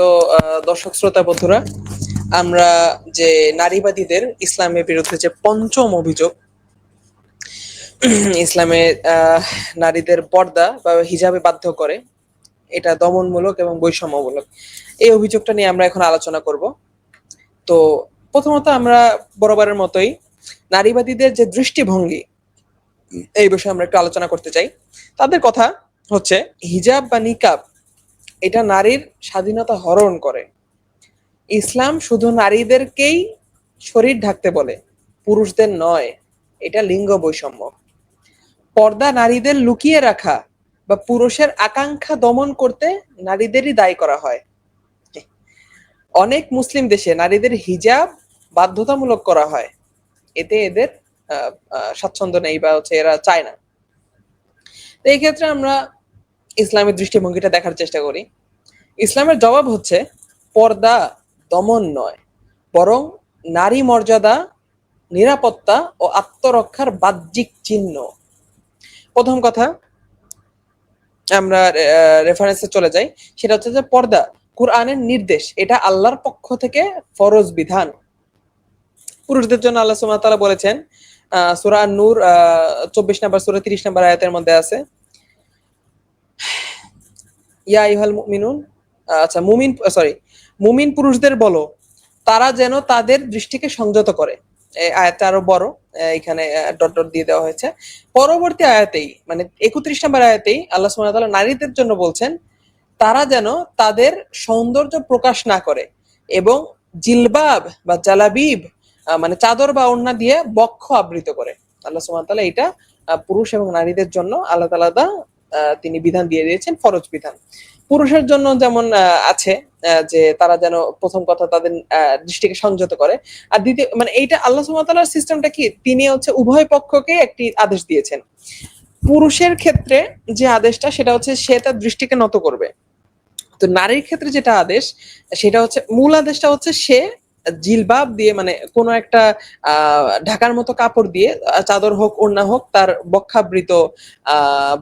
তো দর্শক শ্রোতা বন্ধুরা, আমরা যে নারীবাদীদের ইসলামের বিরুদ্ধে যে পঞ্চম অভিযোগ, ইসলামে নারীদের পর্দা বা হিজাবে বাধ্য করে, এটা দমনমূলক এবং বৈষম্যমূলক। এই অভিযোগটা নিয়ে আমরা এখন আলোচনা করব। তো, প্রথমত আমরা বরাবরের মতোই নারীবাদীদের যে দৃষ্টিভঙ্গি, এই বিষয়ে আমরা একটু আলোচনা করতে চাই। তাদের কথা হচ্ছে, হিজাব বা নিকাব এটা নারীর স্বাধীনতা হরণ করে। ইসলাম শুধু নারীদেরকেই শরীর ঢাকতে বলে, পুরুষদের নয়, এটা লিঙ্গ বৈষম্য। পর্দা নারীদের লুকিয়ে রাখা বা পুরুষের আকাঙ্ক্ষা দমন করতে নারীদেরই দায়ী করা হয়। অনেক মুসলিম দেশে নারীদের হিজাব বাধ্যতামূলক করা হয়। এতে এদের স্বাচ্ছন্দ্য নেই বা হচ্ছে এরা চায় না। তো এই ক্ষেত্রে আমরা ইসলামের দৃষ্টিভঙ্গিটা দেখার চেষ্টা করি। ইসলামের জবাব হচ্ছে পর্দা দমন নয়, বরং নারী মর্যাদা নিরাপত্তা ও আত্মরক্ষার বাহ্যিক চিহ্ন। প্রথম কথা, আমরা রেফারেন্সে চলে যাই। সেটা হচ্ছে যে পর্দা, কোরআনের নির্দেশ, এটা আল্লাহর পক্ষ থেকে ফরজ বিধান। পুরুষদের জন্য আল্লাহ তাআলা বলেছেন সূরা নূর চব্বিশ নাম্বার, সূরা তিরিশ নাম্বার আয়াতের মধ্যে আছে। ইয়া ইহাল মুমিনুন আচ্ছা মুমিন সরি মুমিন পুরুষদের বলো, তারা যেন তাদের দৃষ্টিকে সংযত করে। এই আয়াতটা আরও বড় এখানে ডট ডট দিয়ে দেওয়া হয়েছে। পরবর্তী আয়াতেই মানে একত্রিশ নম্বর আয়াতেই আল্লাহ ওয়া নারীদের জন্য বলছেন, তারা যেন তাদের সৌন্দর্য প্রকাশ না করে এবং জিলবাব বা জালাবিব মানে চাদর বা ওড়না দিয়ে বক্ষ আবৃত করে। আল্লাহ সুবহানাহু এটা পুরুষ এবং নারীদের জন্য আলাদা আলাদা তিনি বিধান দিয়ে দিয়েছেন, ফরজ বিধান। পুরুষের জন্য যেমন আছে যে তারা যেন প্রথম কথা তাদের দৃষ্টিকে সংযত করে। আর দ্বিতীয় মানে এইটা আল্লাহ তাআলার সিস্টেমটা কি? তিনি হচ্ছে উভয় পক্ষকে একটি আদেশ দিয়েছেন। পুরুষের ক্ষেত্রে যে আদেশটা, সেটা হচ্ছে সে তার দৃষ্টিকে নত করবে। তো নারীর ক্ষেত্রে যেটা আদেশ, সেটা হচ্ছে, মূল আদেশটা হচ্ছে সে জিলবাব দিয়ে মানে কোনো একটা ঢাকার মতো কাপড় দিয়ে চাদর হোক ওড়না হোক তার বক্ষাবৃত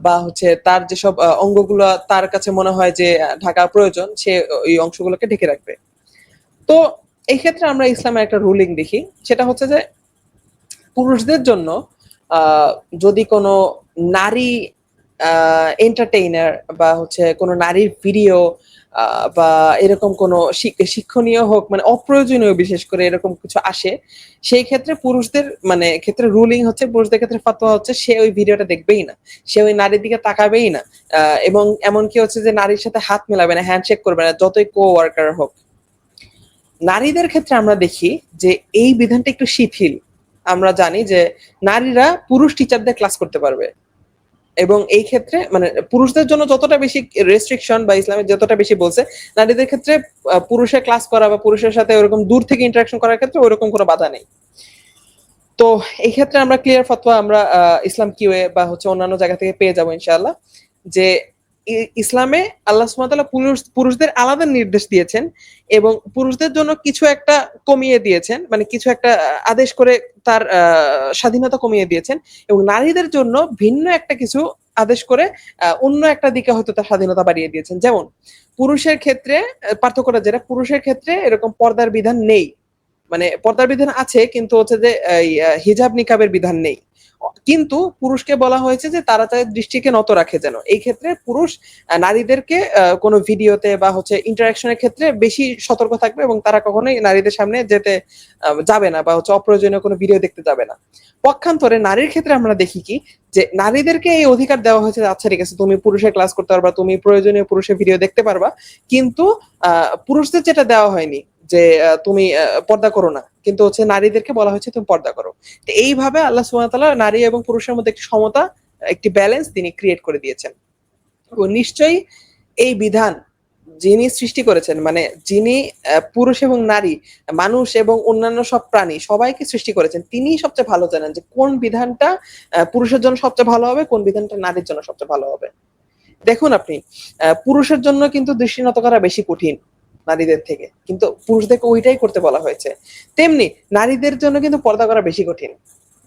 বা হচ্ছে তার যেসব অঙ্গগুলো তার কাছে মনে হয় যে আহ, ঢাকা প্রয়োজন সে ওই অংশগুলোকে ঢেকে রাখবে। তো এই ক্ষেত্রে আমরা ইসলামের একটা রুলিং দেখি সেটা হচ্ছে যে পুরুষদের জন্য যদি কোনো নারী এন্টারটেইনার বা হচ্ছে কোনো নারীর ভিডিও বা এরকম কোনো শিক্ষণীয় হোক মানে অপ্রয়োজনীয় বিশেষ করে এরকম কিছু আসে, সেই ক্ষেত্রে পুরুষদের মানে ক্ষেত্রে রুলিং হচ্ছে, পুরুষদের ক্ষেত্রে ফাতোয়া হচ্ছে, সে ওই ভিডিওটা দেখবেই না। সে ওই নারীর দিকে তাকাবেই না। এবং এমনকি হচ্ছে যে নারীর সাথে হাত মেলাবে না হ্যান্ডশেক করবে না, যতই কো ওয়ার্কার হোক। নারীদের ক্ষেত্রে আমরা দেখি যে এই বিধানটা একটু শিথিল। আমরা জানি যে নারীরা পুরুষ টিচারদের ক্লাস করতে পারবে। এবং এই ক্ষেত্রে মানে পুরুষদের জন্য যতটা বেশি রেস্ট্রিকশন বা ইসলামের যতটা বেশি বলছে, নারীদের ক্ষেত্রে পুরুষের ক্লাস করা বা পুরুষের সাথে ওরকম দূর থেকে ইন্টারাকশন করার ক্ষেত্রে ওরকম কোনো বাধা নেই। তো এই ক্ষেত্রে আমরা ক্লিয়ার ফতোয়া আমরা ইসলাম কিউএ বা হচ্ছে অন্যান্য জায়গা থেকে পেয়ে যাব ইনশাআল্লাহ, যে ইসলামে আল্লাহ পুরুষ পুরুষদের আলাদা নির্দেশ দিয়েছেন এবং পুরুষদের জন্য কিছু একটা কমিয়ে দিয়েছেন মানে কিছু একটা আদেশ করে তার স্বাধীনতা কমিয়ে দিয়েছেন এবং নারীদের জন্য ভিন্ন একটা কিছু আদেশ করে অন্য একটা দিকে হয়তো তার স্বাধীনতা বাড়িয়ে দিয়েছেন। যেমন, পুরুষের ক্ষেত্রে পার্থক্যটা যেটা, পুরুষের ক্ষেত্রে এরকম পর্দার বিধান নেই। মানে পর্দার বিধান আছে, কিন্তু হচ্ছে যে হিজাব নিকাবের বিধান নেই। কিন্তু পুরুষকে বলা হয়েছে যে তারা তাদের দৃষ্টিকে নত রাখে যেন। এই ক্ষেত্রে পুরুষ নারীদেরকে কোনো ভিডিওতে বা হচ্ছে ইন্টারাকশনের ক্ষেত্রে বেশি সতর্ক থাকবে এবং তারা কখনোই নারীদের সামনে যেতে যাবে না বা হচ্ছে অপ্রয়োজনীয় কোনো ভিডিও দেখতে যাবে না। পক্ষান্তরে নারীর ক্ষেত্রে আমরা দেখি কি, যে নারীদেরকে এই অধিকার দেওয়া হয়েছে আচ্ছা ঠিক আছে, তুমি পুরুষের ক্লাস করতে পারবা, তুমি প্রয়োজনীয় পুরুষের ভিডিও দেখতে পারবা। কিন্তু পুরুষদের যেটা দেওয়া হয়নি যে তুমি পর্দা করো না। কিন্তু হচ্ছে নারীদেরকে বলা হয়েছে তুমি পর্দা করো। তো এইভাবে আল্লাহ সুবহানাহু নারী এবং পুরুষের মধ্যে একটি সমতা, একটি ব্যালেন্স তিনি ক্রিয়েট করে দিয়েছেন। নিশ্চয়ই এই বিধান যিনি সৃষ্টি করেছেন মানে যিনি পুরুষ এবং নারী, মানুষ এবং অন্যান্য সব প্রাণী সবাইকে সৃষ্টি করেছেন তিনি সবচেয়ে ভালো জানেন যে কোন বিধানটা পুরুষের জন্য সবচেয়ে ভালো হবে, কোন বিধানটা নারীর জন্য সবচেয়ে ভালো হবে। দেখুন আপনি পুরুষের জন্য কিন্তু দৃষ্টিনত করা বেশি কঠিন। নারীদের থেকে। কিন্তু পুরুষদেরকে ওইটাই করতে বলা হয়েছে। তেমনি নারীদের জন্য কিন্তু পর্দা করা বেশি কঠিন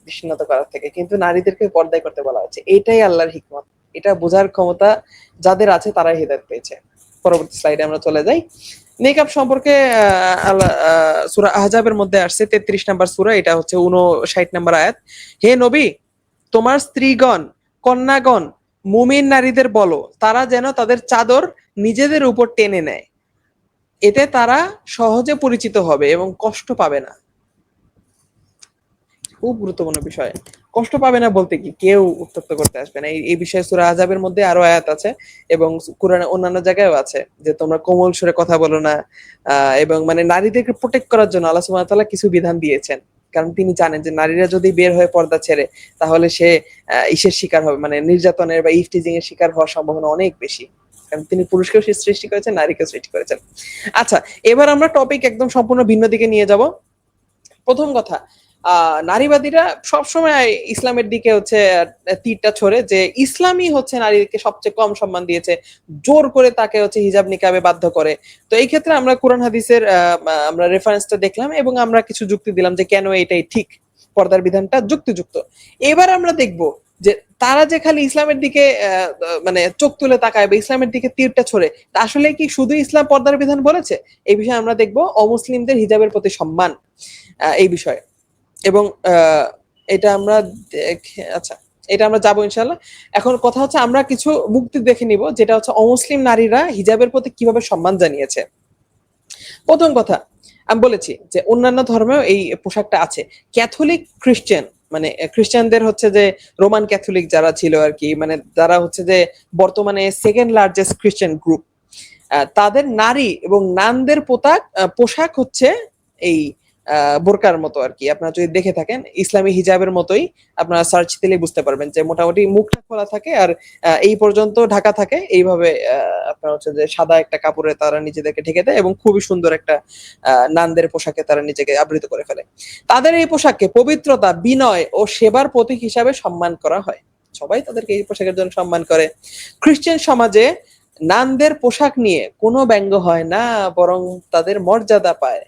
দৃষ্টিনত করার থেকে। কিন্তু নারীদেরকে পর্দায় করতে বলা হয়েছে। এটাই আল্লাহর হিকমত। এটা বোঝার ক্ষমতা যাদের আছে তারাই হৃদায়ত পেয়েছে। পরবর্তী স্লাইডে আমরা চলে যাই। মেকআপ সম্পর্কে সুরা আহজাবের মধ্যে আসছে তেত্রিশ নাম্বার সুরা। এটা হচ্ছে উনষাট নাম্বার আয়াত। হে নবী, তোমার স্ত্রীগণ, কন্যাগণ, মুমিন নারীদের বলো। তারা যেন তাদের চাদর নিজেদের উপর টেনে নেয়। এতে তারা সহজে পরিচিত হবে এবং কষ্ট পাবে না। খুব গুরুত্বপূর্ণ বিষয়। কষ্ট পাবে না বলতে কি? কেউ উত্তপ্ত করতে আসবে না। এই বিষয়ে সুরা আজাবের মধ্যে আরও আয়াত আছে এবং কোরআনে অন্যান্য জায়গায়ও আছে যে তোমরা কোমল সুরে কথা বলো না এবং মানে নারীদেরকে প্রোটেক্ট করার জন্য আল্লাহ কিছু বিধান দিয়েছেন। কারণ তিনি জানেন যে নারীরা যদি বের হয়ে পর্দা ছেড়ে, তাহলে সে ইসের শিকার হবে। মানে নির্যাতনের বা ইফটিজিং এর শিকার হওয়ার সম্ভাবনা অনেক বেশি। কারণ তিনি পুরুষকেও সৃষ্টি করেছেন, নারীকেও সৃষ্টি করেছেন। আচ্ছা এবার আমরা টপিক একদম সম্পূর্ণ ভিন্ন দিকে নিয়ে যাব। প্রথম কথা নারীবাদীরা সবসময় ইসলামের দিকে হচ্ছে তীরটা ছড়ে যে ইসলামই হচ্ছে নারীকে সবচেয়ে কম সম্মান দিয়েছে, জোর করে তাকে হচ্ছে হিজাব নিকাবে বাধ্য করে। তো এই ক্ষেত্রে আমরা কোরআন হাদিসের আমরা রেফারেন্সটা দেখলাম এবং আমরা কিছু যুক্তি দিলাম যে কেন এটাই ঠিক। পর্দার বিধানটা যুক্তিযুক্ত। এবার আমরা দেখব যে তারা যে খালি ইসলামের দিকে মানে চোখ তুলে তাকায় বা ইসলামের দিকে তীরটা ছড়ে আসলে কি শুধু ইসলাম পর্দার বিধান বলেছে? এই বিষয়ে আমরা দেখব অমুসলিমদের হিজাবের প্রতি সম্মান এই বিষয়ে। এবং এটা আমরা আচ্ছা এটা আমরা যাব ইনশাল্লাহ এখন কথা হচ্ছে আমরা কিছু মুক্তি দেখে নিব, যেটা হচ্ছে অমুসলিম নারীরা হিজাবের প্রতি কীভাবে সম্মান জানিয়েছে। প্রথম কথা, আমি বলেছি যে অন্যান্য ধর্মেও এই পোশাকটা আছে। ক্যাথলিক খ্রিস্টান মানে খ্রিস্টানদের হচ্ছে যে রোমান ক্যাথলিক যারা ছিল আর কি মানে যারা হচ্ছে যে বর্তমানে সেকেন্ড লার্জেস্ট খ্রিস্টান গ্রুপ তাদের নারী এবং নানদের পোতাক পোশাক হচ্ছে এই বোরকার মতো আর কি। আপনারা যদি দেখে থাকেন, ইসলামী হিজাবের মতোই আপনারা সার্চ দিলে বুঝতে পারবেন যে মোটামুটি মুখটা খোলা থাকে আর এই পর্যন্ত ঢাকা থাকে। এইভাবে আপনার হচ্ছে যে সাদা একটা কাপড়ে তারা নিজেদেরকে ঢেকে দেয় এবং খুবই সুন্দর একটা নানদের পোশাকে তারা নিজেকে আবৃত করে ফেলে। তাদের এই পোশাককে পবিত্রতা, বিনয় ও সেবার প্রতীক হিসাবে সম্মান করা হয়। সবাই তাদেরকে এই পোশাকের জন্য সম্মান করে। খ্রিস্টান সমাজে নানদের পোশাক নিয়ে কোনো ব্যঙ্গ হয় না, বরং তাদের মর্যাদা পায়।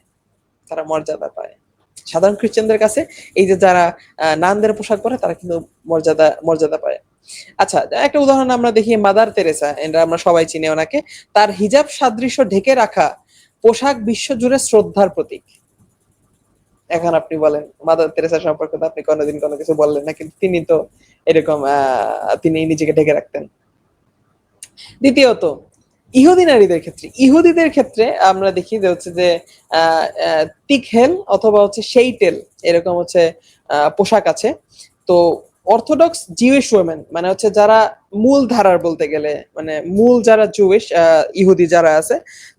তারা মর্যাদা পায়। সাধারণ খ্রিস্টানদের কাছে এই যে যারা নানদের পোশাক পরে তারা কিন্তু মর্যাদা মর্যাদা পায়। আচ্ছা একটা উদাহরণ আমরা দেখি, মাদার তেরেসা এটা আমরা সবাই চিনি ওনাকে, তার হিজাব সাদৃশ্য ঢেকে রাখা পোশাক বিশ্ব জুড়ে শ্রদ্ধার প্রতীক। এখন আপনি বলেন, মাদার তেরেসা সম্পর্কে তো আপনি কোনোদিন কোনো কিছু বললেন না, কিন্তু তিনি তো এরকম তিনি নিজেকে ঢেকে রাখতেন। দ্বিতীয়ত ইহুদি নারীদের ক্ষেত্রে, ইহুদিদের ক্ষেত্রে আমরা দেখি যে হচ্ছে যে তিকহেল অথবা হচ্ছে সেইটেল এরকম হচ্ছে পোশাক আছে। তো অর্থোডক্স জিউইশ ওয়েমেন মানে হচ্ছে যারা মূল ধারার বলতে গেলে মানে মূল যারা জুইশ ইহুদি যারা আছে,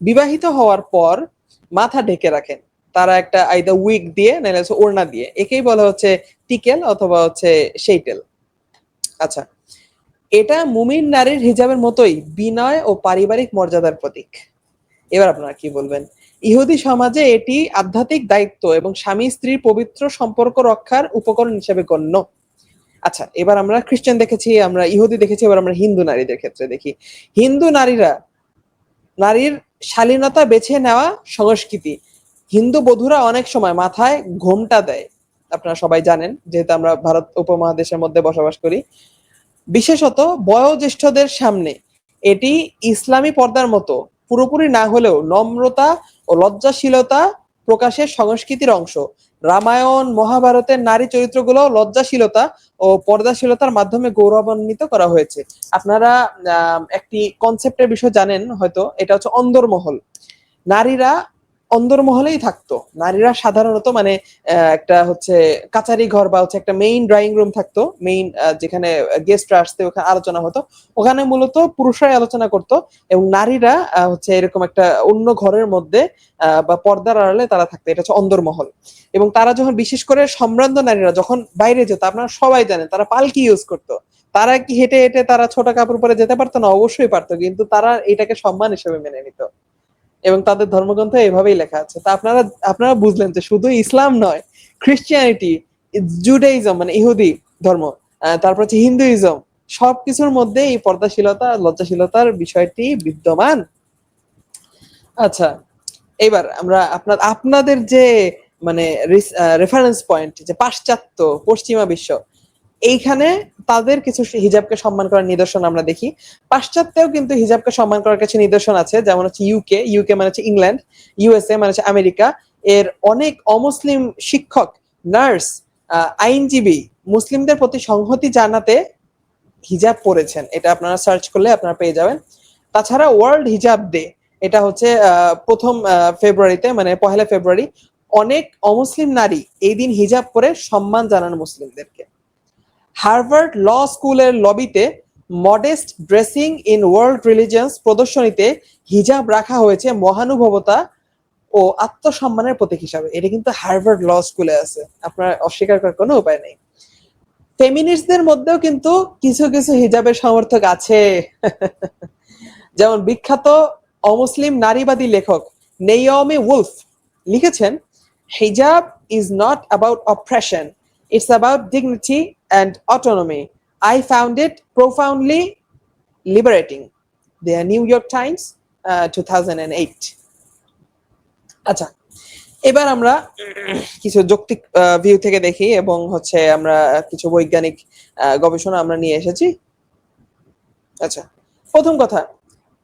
বিবাহিত হওয়ার পর মাথা ঢেকে রাখেন। তারা একটা আইদা উইক দিয়ে, নাহলে হচ্ছে ওড়না দিয়ে, একেই বলা হচ্ছে টিকেল অথবা হচ্ছে সেইটেল আচ্ছা এটা মুমিন নারীর হিজাবের মতোই বিনয় ও পারিবারিক মর্যাদার প্রতীক। এবার আপনারা কি বলবেন? ইহুদি সমাজে এটি আধ্যাত্মিক দায়িত্ব এবং স্বামী স্ত্রীর পবিত্র সম্পর্ক রক্ষার উপকরণ হিসেবে গণ্য। আচ্ছা এবার আমরা খ্রিস্টান দেখেছি, আমরা ইহুদি দেখেছি, এবার আমরা হিন্দু নারীদের ক্ষেত্রে দেখি। হিন্দু নারীরা, নারীর শালীনতা বেছে নেওয়া সংস্কৃতি। হিন্দু বধুরা অনেক সময় মাথায় ঘোমটা দেয়। আপনারা সবাই জানেন, যেহেতু আমরা ভারত উপমহাদেশের মধ্যে বসবাস করি বিশেষত বয়োজ্যেষ্ঠদের সামনে। এটি ইসলামী পর্দার মতো, পুরোপুরি না হলেও নম্রতা ও লজ্জাশীলতা প্রকাশের সংস্কৃতির অংশ। রামায়ণ, মহাভারতের নারী চরিত্রগুলো লজ্জাশীলতা ও পর্দাশীলতার মাধ্যমে গৌরবান্বিত করা হয়েছে। আপনারা একটি কনসেপ্টের বিষয় জানেন হয়তো, এটা হচ্ছে অন্দরমহল। নারীরা অন্দরমহলেই থাকতো। নারীরা সাধারণত মানে একটা হচ্ছে কাচারি ঘর বা হচ্ছে একটা মেইন ড্রয়িং রুম থাকতো। মেইন যেখানে গেস্টরা আসতে ওখানে আলোচনা হতো। ওখানে মূলত পুরুষরাই আলোচনা করত এবং নারীরা হচ্ছে এরকম একটা অন্য ঘরের মধ্যে বা পর্দার আড়ালে তারা থাকতো। এটা হচ্ছে অন্দরমহল। এবং তারা যখন বিশেষ করে সম্ভ্রান্ত নারীরা যখন বাইরে যেত, আপনারা সবাই জানেন, তারা পালকি ইউজ করতো। তারা কি হেঁটে হেঁটে তারা ছোট কাপড় পরে যেতে পারতো না? অবশ্যই পারতো। কিন্তু তারা এটাকে সম্মান হিসেবে মেনে নিত। এবং তাদের ধর্মগ্রন্থে এভাবেই লেখা আছে। তা আপনারা আপনারা বুঝলেন যে শুধু ইসলাম নয় খ্রিস্টিয়ানিটি জুডাইজম মানে ইহুদি ধর্ম তারপর হচ্ছে হিন্দুইজম সবকিছুর মধ্যে এই পর্দাশীলতা, লজ্জাশীলতার বিষয়টি বিদ্যমান। আচ্ছা এবার আমরা আপনার, আপনাদের যে মানে রেফারেন্স পয়েন্ট যে পাশ্চাত্য পশ্চিমা বিশ্ব এইখানে তাদের কিছু হিজাবকে সম্মান করার নিদর্শন আমরা দেখি। পাশ্চাত্যেও কিন্তু হিজাবকে সম্মান করার কিছু নিদর্শন আছে, যেমন হচ্ছে ইউকে ইউকে মানে হচ্ছে ইংল্যান্ড ইউএসএ মানে হচ্ছে আমেরিকা। এর অনেক অমুসলিম শিক্ষক, নার্স আইনজীবী, মুসলিমদের প্রতি সংহতি জানাতে হিজাব পরেছেন। এটা আপনারা সার্চ করলে আপনারা পেয়ে যাবেন। তাছাড়া ওয়ার্ল্ড হিজাব ডে এটা হচ্ছে প্রথম ফেব্রুয়ারিতে মানে পহেলা ফেব্রুয়ারি অনেক অমুসলিম নারী এই দিন হিজাব পরে সম্মান জানান মুসলিমদেরকে। হার্ভার্ড ল স্কুলের লবিতে modest dressing in world religions প্রদর্শনীতে হিজাব রাখা হয়েছে মহানুভবতা ও আত্মসম্মানের প্রতীক হিসাবে। এটা কিন্তু হার্ভার্ড ল স্কুলে আছে। আপনার অস্বীকার করার কোনো উপায় নেই। ফেমিনিস্টদের মধ্যেও কিন্তু কিছু কিছু হিজাবের সমর্থক আছে। যেমন বিখ্যাত অমুসলিম নারীবাদী লেখক নেয়মি উলফ লিখেছেন, হিজাব is not about oppression dignity and autonomy I found it profoundly liberating the New York Times two thousand and eight আচ্ছা এবার আমরা কিছু যৌক্তিক ভিউ থেকে দেখি এবং হচ্ছে আমরা কিছু বৈজ্ঞানিক গবেষণা আমরা নিয়ে এসেছি। আচ্ছা প্রথম কথা,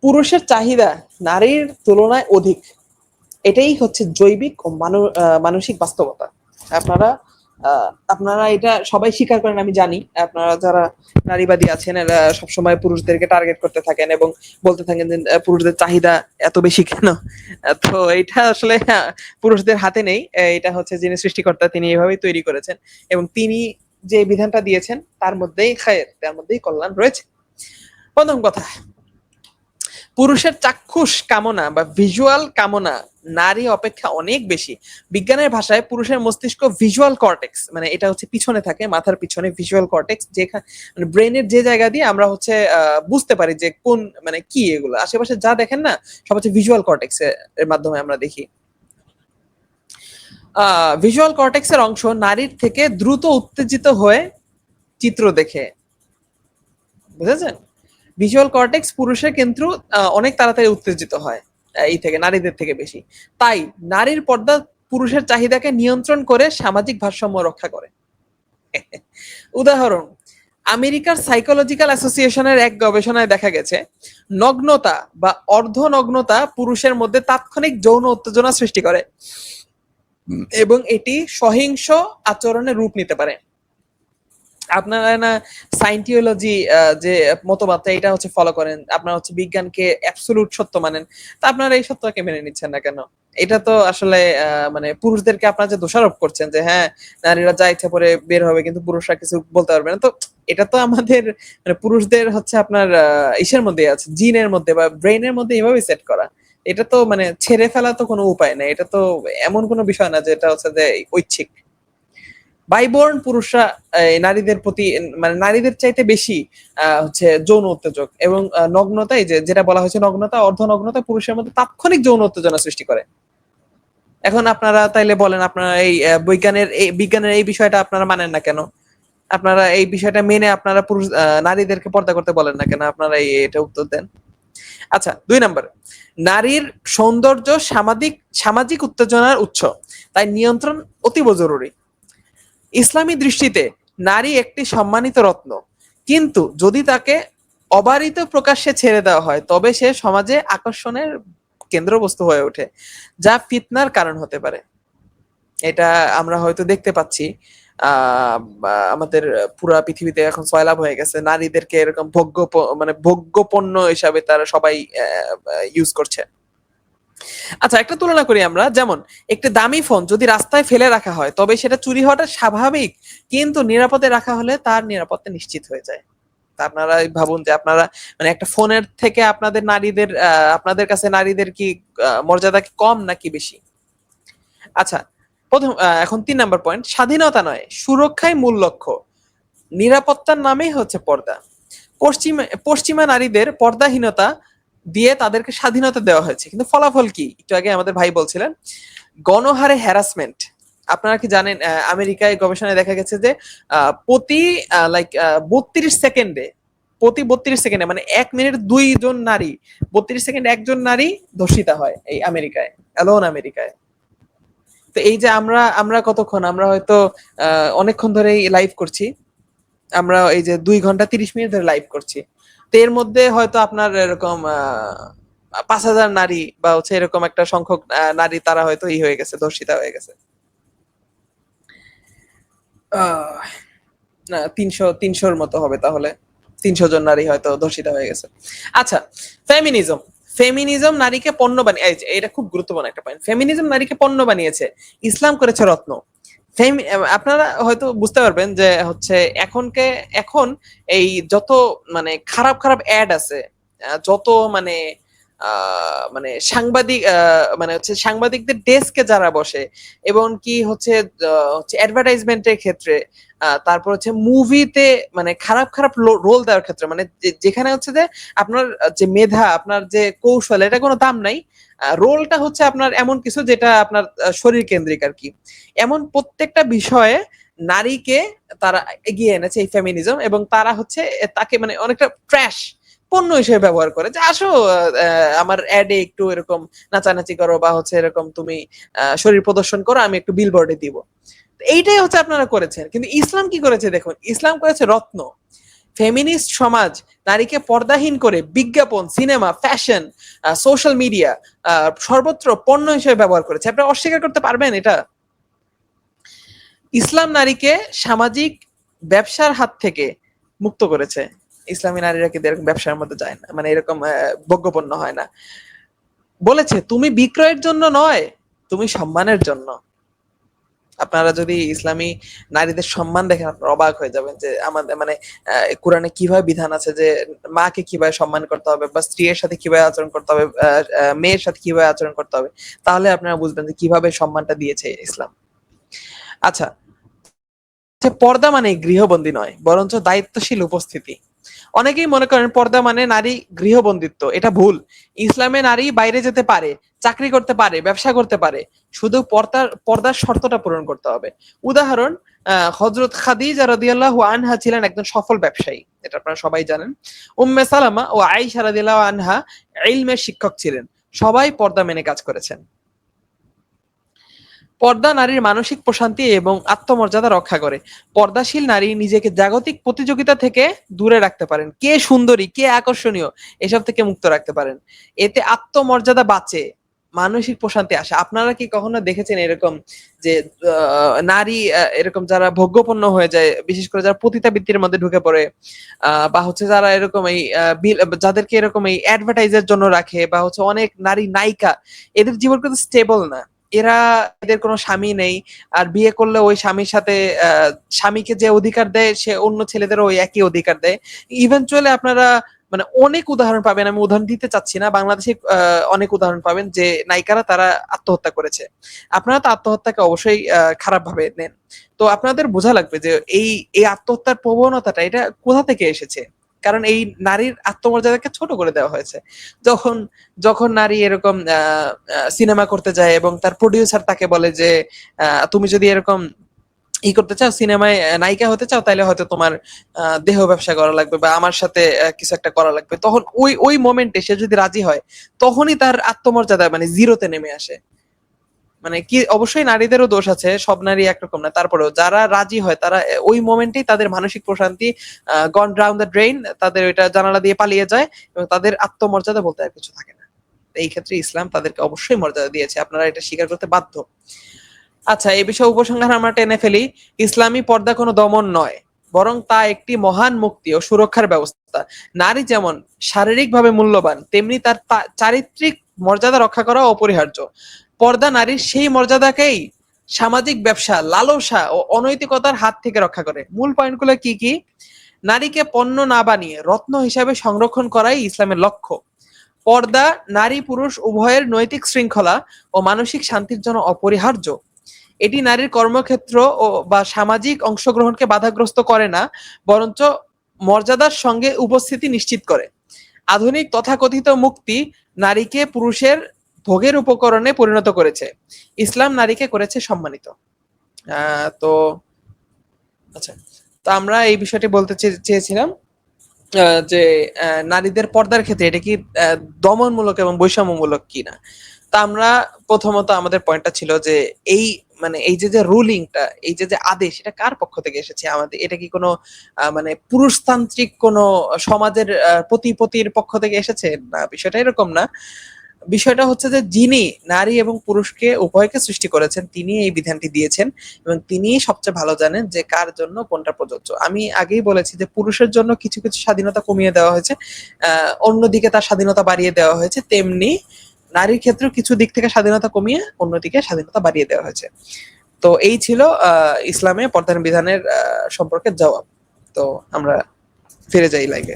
পুরুষের চাহিদা নারীর তুলনায় অধিক। এটাই হচ্ছে জৈবিক ও মানসিক বাস্তবতা। আপনারা আপনারা এটা সবাই স্বীকার করেন, আমি জানি। আপনারা যারা নারীবাদী আছেন সবসময় পুরুষদেরকে টার্গেট করতে থাকেন এবং বলতে থাকেন যে পুরুষদের চাহিদা এত বেশি কেন? তো এটা আসলে পুরুষদের হাতে নেই। এটা হচ্ছে যিনি সৃষ্টিকর্তা, তিনি এভাবেই তৈরি করেছেন। এবং তিনি যে বিধানটা দিয়েছেন, তার মধ্যেই খায়ের, তার মধ্যেই কল্যাণ রয়েছে। প্রথম কথা। পুরুষের চাক্ষুষ কামনা বা ভিজুয়াল কামনা, নারী অপেক্ষা অনেক বেশি। বিজ্ঞানের ভাষায় পুরুষের মস্তিষ্ক ভিজুয়াল কর্টেক্স মানে এটা হচ্ছে পিছনে থাকে, মাথার পিছনে ভিজুয়াল কর্টেক্স যেখানে ব্রেনের যে জায়গা দিয়ে আমরা হচ্ছে বুঝতে পারি যে কোন মানে কি এগুলো। আশেপাশে যা দেখেন না, সব হচ্ছে ভিজুয়াল কর্টেক্স এর মাধ্যমে আমরা দেখি। ভিজুয়াল কর্টেক্সের অংশ নারীর থেকে দ্রুত উত্তেজিত হয়ে চিত্র দেখে। বুঝেছেন? ভিজুয়াল কর্টেক্স পুরুষের কিন্তু অনেক তাড়াতাড়ি উত্তেজিত হয় এই থেকে নারীদের থেকে বেশি। তাই নারীর পর্দা পুরুষের চাহিদাকে নিয়ন্ত্রণ করে সামাজিক ভারসাম্য রক্ষা করে। উদাহরণ আমেরিকার সাইকোলজিক্যাল অ্যাসোসিয়েশনের এক গবেষণায় দেখা গেছে নগ্নতা বা অর্ধনগ্নতা পুরুষের মধ্যে তাৎক্ষণিক যৌন উত্তেজনা সৃষ্টি করে। এবং এটি সহিংস আচরণের রূপ নিতে পারে। আপনারা না সাইন্টিওলজি যে মতবাদটা, এটা হচ্ছে ফলো করেন। আপনারা হচ্ছে বিজ্ঞানকে অ্যাবসলুট সত্য মানেন। তা আপনারা এই সত্যকে মেনে নিচ্ছেন না কেন? এটা তো আসলে মানে পুরুষদেরকে আপনারা যে দোষারোপ করছেন যে হ্যাঁ নারীরা যা ইচ্ছা পরে বের হবে, কিন্তু পুরুষরা কিছু বলতে পারবে না। তো এটা তো আমাদের মানে পুরুষদের হচ্ছে আপনার ইসের মধ্যে আছে, জিনের মধ্যে বা ব্রেনের মধ্যে এভাবে সেট করা। এটা তো মানে ছেড়ে ফেলা তো কোনো উপায় নেই। এটা তো এমন কোনো বিষয় না যে এটা হচ্ছে যে ঐচ্ছিক। বাইবর্ন পুরুষরা নারীদের প্রতি মানে নারীদের চাইতে বেশি হচ্ছে যৌন উত্তেজক এবং নগ্নতাই যে যেটা বলা হয়েছে নগ্নতা অর্ধ অর্ধনগ্নতা পুরুষের মধ্যে তাৎক্ষণিক যৌন উত্তেজনা সৃষ্টি করে। এখন আপনারা তাইলে বলেন, আপনারা এই বৈজ্ঞানের, এই, বিজ্ঞানের এই বিষয়টা আপনারা মানেন না কেন? আপনারা এই বিষয়টা মেনে আপনারা পুরুষ নারীদেরকে পর্দা করতে বলেন না কেন? আপনারা এটা উত্তর দেন। আচ্ছা দুই নম্বর। নারীর সৌন্দর্য সামাজিক সামাজিক উত্তেজনার উৎস, তাই নিয়ন্ত্রণ অতীব জরুরি। ইসলামী দৃষ্টিতে নারী একটি সম্মানিত রত্ন। কিন্তু যদি তাকে অবারিত প্রকাশ্যে ছেড়ে দেওয়া হয়, তবে সে সমাজে আকর্ষণের কেন্দ্রবস্তু হয়ে ওঠে, যা ফিতনার কারণ হতে পারে। এটা আমরা হয়তো দেখতে পাচ্ছি। আমাদের পুরা পৃথিবীতে এখন সয়লাভ হয়ে গেছে। নারীদেরকে এরকম ভোগ্য মানে ভোগ্য পণ্য হিসাবে তারা সবাই ইউজ করছে। আচ্ছা একটা তুলনা করি আমরা। যেমন, একটি দামি ফোন যদি রাস্তায় ফেলে রাখা হয়, তবে সেটা চুরি হওয়াটা স্বাভাবিক, কিন্তু নিরাপদে রাখা হলে তার নিরাপত্তা নিশ্চিত হয়ে যায়। আপনারা ভাবুন যে আপনারা মানে একটা ফোনের থেকে আপনাদের নারীদের আপনাদের কাছে নারীদের কি মর্যাদা কি কম নাকি বেশি? আচ্ছা প্রথম এখন তিন নম্বর পয়েন্ট স্বাধীনতা নয়, সুরক্ষাই মূল লক্ষ্য। নিরাপত্তার নামেই হচ্ছে পর্দা। পশ্চিমা পশ্চিমা নারীদের পর্দাহীনতা দিয়ে তাদেরকে স্বাধীনতা দেওয়া হয়েছে। কিন্তু ফলাফল কি? একটু আগে আমাদের ভাই বলছিলেন, গণহারে হ্যারাসমেন্ট আপনারা কি জানেন আমেরিকায় গবেষণায় দেখা গেছে যে প্রতি লাইক বত্রিশ সেকেন্ডে, প্রতি বত্রিশ সেকেন্ডে মানে এক মিনিট দুইজন নারী, বত্রিশ সেকেন্ড একজন নারী ধর্ষিতা হয় এই আমেরিকায় অ্যালোন আমেরিকায়। তো এই যে আমরা আমরা কতক্ষণ, আমরা হয়তো অনেকক্ষণ ধরেই লাইভ করছি, আমরা এই যে দুই ঘণ্টা তিরিশ মিনিট ধরে লাইভ করছি। এর মধ্যে হয়তো আপনার এরকম পাঁচ হাজার নারী বা হচ্ছে এরকম একটা সংখ্যক নারী তারা হয়তো ই হয়ে গেছে, ধর্ষিতা হয়ে গেছে। না, তিনশো, তিনশোর মতো হবে তাহলে। তিনশো জন নারী হয়তো ধর্ষিত হয়ে গেছে। আচ্ছা ফেমিনিজম ফেমিনিজম নারীকে পণ্য বানিয়ে এটা খুব গুরুত্বপূর্ণ একটা পয়েন্ট ফেমিনিজম নারীকে পণ্য বানিয়েছে। ইসলাম করেছে রত্ন। ফেমি আপনারা হয়তো বুঝতে পারবেন যে হচ্ছে এখনকে, এখন এই যত মানে খারাপ খারাপ অ্যাড আছে যত মানে মানে সাংবাদিক মানে হচ্ছে সাংবাদিকদের ডেস্কে যারা বসে, এবং কি হচ্ছে হচ্ছে অ্যাডভার্টাইজমেন্টের ক্ষেত্রে তারপর হচ্ছে মুভিতে মানে খারাপ খারাপ রোল দেওয়ার ক্ষেত্রে মানে যেখানে হচ্ছে যে আপনার যে মেধা, আপনার যে কৌশল, এটা কোনো দাম নাই। রোলটা হচ্ছে আপনার এমন কিছু যেটা আপনার শরীর কেন্দ্রিক আর কি। এমন প্রত্যেকটা বিষয়ে নারীকে তারা এগিয়ে এনেছে এই ফেমিনিজম এবং তারা হচ্ছে তাকে মানে অনেকটা ট্র্যাশ পণ্য হিসেবে ব্যবহার করে। যে আসো আমার অ্যাডে একটু এরকম নাচানাচি করো বা হচ্ছে এরকম তুমি শরীর প্রদর্শন করো, আমি একটু বিলবোর্ডে দিব। এইটাই হচ্ছে আপনারা করেছেন। কিন্তু ইসলাম কি করেছে দেখুন, ইসলাম করেছে রত্ন। ফেমিনিস্ট সমাজ নারীকে পর্দাহীন করে বিজ্ঞাপন, সিনেমা, ফ্যাশন সোশ্যাল মিডিয়া সর্বত্র পণ্য হিসেবে ব্যবহার করেছে। আপনি অস্বীকার করতে পারবেন এটা? ইসলাম নারীকে সামাজিক ব্যবসার হাত থেকে মুক্ত করেছে। ইসলামী নারীরা কিন্তু এরকম ব্যবসার মধ্যে যায় না মানে এরকম ভোগ্যপণ্য হয় না। বলেছে, তুমি বিক্রয়ের জন্য নয়, তুমি সম্মানের জন্য। আপনারা যদি ইসলামী নারীদের সম্মান দেখেন, আপনারা অবাক হয়ে যাবেন যে আমাদের মানে কোরআনে কীভাবে বিধান আছে যে মাকে কীভাবে সম্মান করতে হবে বা স্ত্রীর সাথে কীভাবে আচরণ করতে হবে মেয়ের সাথে কীভাবে আচরণ করতে হবে, তাহলে আপনারা বুঝবেন যে কীভাবে সম্মানটা দিয়েছে ইসলাম। আচ্ছা পর্দা মানে গৃহবন্দী নয়, বরঞ্চ দায়িত্বশীল উপস্থিতি। অনেকেই মনে করেন পর্দা মানে নারী গৃহবন্দিত্ব এটা ভুল। ইসলামে নারী বাইরে যেতে পারে, চাকরি করতে পারে, ব্যবসা করতে পারে, শুধু পর্দার পর্দার শর্তটা পূরণ করতে হবে। উদাহরণ হজরত খাদিজা রাদিয়াল্লাহু আনহা ছিলেন একজন সফল ব্যবসায়ী, এটা আপনারা সবাই জানেন। উম্মে সালামা ও আয়েশা রাদিয়াল্লাহু আনহা ইলমের শিক্ষক ছিলেন, সবাই পর্দা মেনে কাজ করেছেন। পর্দা নারীর মানসিক প্রশান্তি এবং আত্মমর্যাদা রক্ষা করে। পর্দাশীল নারী নিজেকে জাগতিক প্রতিযোগিতা থেকে দূরে রাখতে পারেন। কে সুন্দরী, কে আকর্ষণীয়, এসব থেকে মুক্ত রাখতে পারেন। এতে আত্মমর্যাদা বাঁচে, মানসিক প্রশান্তি আসে। আপনারা কি কখনো দেখেছেন এরকম যে নারী এরকম যারা ভোগ্যপণ্য হয়ে যায়, বিশেষ করে যারা পতিতাবৃত্তির মধ্যে ঢুকে পড়ে বা হচ্ছে যারা এরকম এই যাদেরকে এরকম এই অ্যাডভার্টাইজের জন্য রাখে, বা হচ্ছে অনেক নারী নায়িকা, এদের জীবন কিন্তু স্টেবল না। এরা এদের কোনো স্বামী নেই। আর বিয়ে করলে ওই স্বামীর সাথে স্বামীকে যে অধিকার দেয়, সে অন্য ছেলেদেরও ওই একই অধিকার দেয়। ইভেনচুয়ালি আপনারা মানে অনেক উদাহরণ পাবেন, আমি উদাহরণ দিতে চাচ্ছি না, বাংলাদেশে অনেক উদাহরণ পাবেন যে নায়িকারা তারা আত্মহত্যা করেছে। আপনারা তো আত্মহত্যাকে অবশ্যই খারাপ ভাবে নেন। তো আপনাদের বোঝা লাগবে যে এই এই আত্মহত্যার প্রবণতাটা, এটা কোথা থেকে এসেছে? কারণ এই নারীর আত্মমর্যাদাকে ছোট করে দেওয়া হয়েছে। যখন যখন নারী এরকম সিনেমা করতে যায় এবং তার প্রডিউসার তাকে বলে যে তুমি যদি এরকম ই করতে চাও, সিনেমায় নায়িকা হতে চাও তাহলে হয়তো তোমার দেহ ব্যবসা করা লাগবে বা আমার সাথে কিছু একটা করা লাগবে। তখন ওই ওই মোমেন্টে সে যদি রাজি হয়, তখনই তার আত্মমর্যাদা মানে জিরোতে নেমে আসে। মানে কি, অবশ্যই নারীদেরও দোষ আছে, সব নারী একরকম না। তারপরেও যারা রাজি হয়, তারা ওই মোমেন্টেই তাদের মানসিক প্রশান্তি গন ডাউন দ্য ড্রেইন তাদের ওইটা জানালা দিয়ে পালিয়ে যায় এবং তাদের আত্মমর্যাদা বলতে আর কিছু থাকে না। এই ক্ষেত্রে ইসলাম তাদেরকে অবশ্যই মর্যাদা দিয়েছে, আপনারা এটা স্বীকার করতে বাধ্য। আচ্ছা এই বিষয়ে উপসংহার আমরা টেনে ফেলি, ইসলামী পর্দা কোনো দমন নয়, বরং তা একটি মহান মুক্তি ও সুরক্ষার ব্যবস্থা। নারী যেমন শারীরিকভাবে মূল্যবান, তেমনি তার চারিত্রিক মর্যাদা রক্ষা করা অপরিহার্য। পর্দা নারীর সেই মর্যাদাকেই সামাজিক ব্যবসা, লালসা ও অনৈতিকতার হাত থেকে রক্ষা করে। মূল পয়েন্টগুলো কি কি? নারীকে পণ্য না বানিয়ে রত্ন হিসাবে সংরক্ষণ করাই ইসলামের লক্ষ্য। পর্দা, নারী, পুরুষ, উভয়ের নৈতিক শৃঙ্খলা ও মানসিক শান্তির জন্য অপরিহার্য। এটি নারীর কর্মক্ষেত্র ও বা সামাজিক অংশগ্রহণকে বাধাগ্রস্ত করে না, বরঞ্চ মর্যাদার সঙ্গে উপস্থিতি নিশ্চিত করে। আধুনিক তথাকথিত মুক্তি নারীকে পুরুষের ভোগের উপকরণে পরিণত করেছে। ইসলাম নারীকে করেছে সম্মানিত। তো আচ্ছা তো আমরা এই বিষয়টি বলতে চেয়েছিলাম যে নারীদের পর্দার ক্ষেত্রে এটা কি দমনমূলক এবং বৈষম্যমূলক কিনা? তা আমরা প্রথমত আমাদের পয়েন্টটা ছিল যে এই মানে এই যে যে রুলিংটা এই যে যে আদেশ এটা কার পক্ষ থেকে এসেছে? আমাদের এটা কি কোনো মানে পুরুষতান্ত্রিক কোনো সমাজের আহ, পতিপতির পক্ষ থেকে এসেছে? না বিষয়টা এরকম না। বিষয়টা হচ্ছে যে যিনি নারী এবং পুরুষকে উভয়কে সৃষ্টি করেছেন, তিনি এই বিধানটি দিয়েছেন এবং তিনি সবচেয়ে ভালো জানেন যে কার জন্য কোনটা প্রযোজ্য। আমি আগেই বলেছি যে পুরুষের জন্য কিছু কিছু স্বাধীনতা কমিয়ে দেওয়া হয়েছে অন্যদিকে তার স্বাধীনতা বাড়িয়ে দেওয়া হয়েছে, তেমনি নারীর ক্ষেত্রেও কিছু দিক থেকে স্বাধীনতা কমিয়ে অন্যদিকে স্বাধীনতা বাড়িয়ে দেওয়া হয়েছে। তো এই ছিল ইসলামে পর্দার বিধানের সম্পর্কে জবাব। তো আমরা ফিরে যাই লাইভে।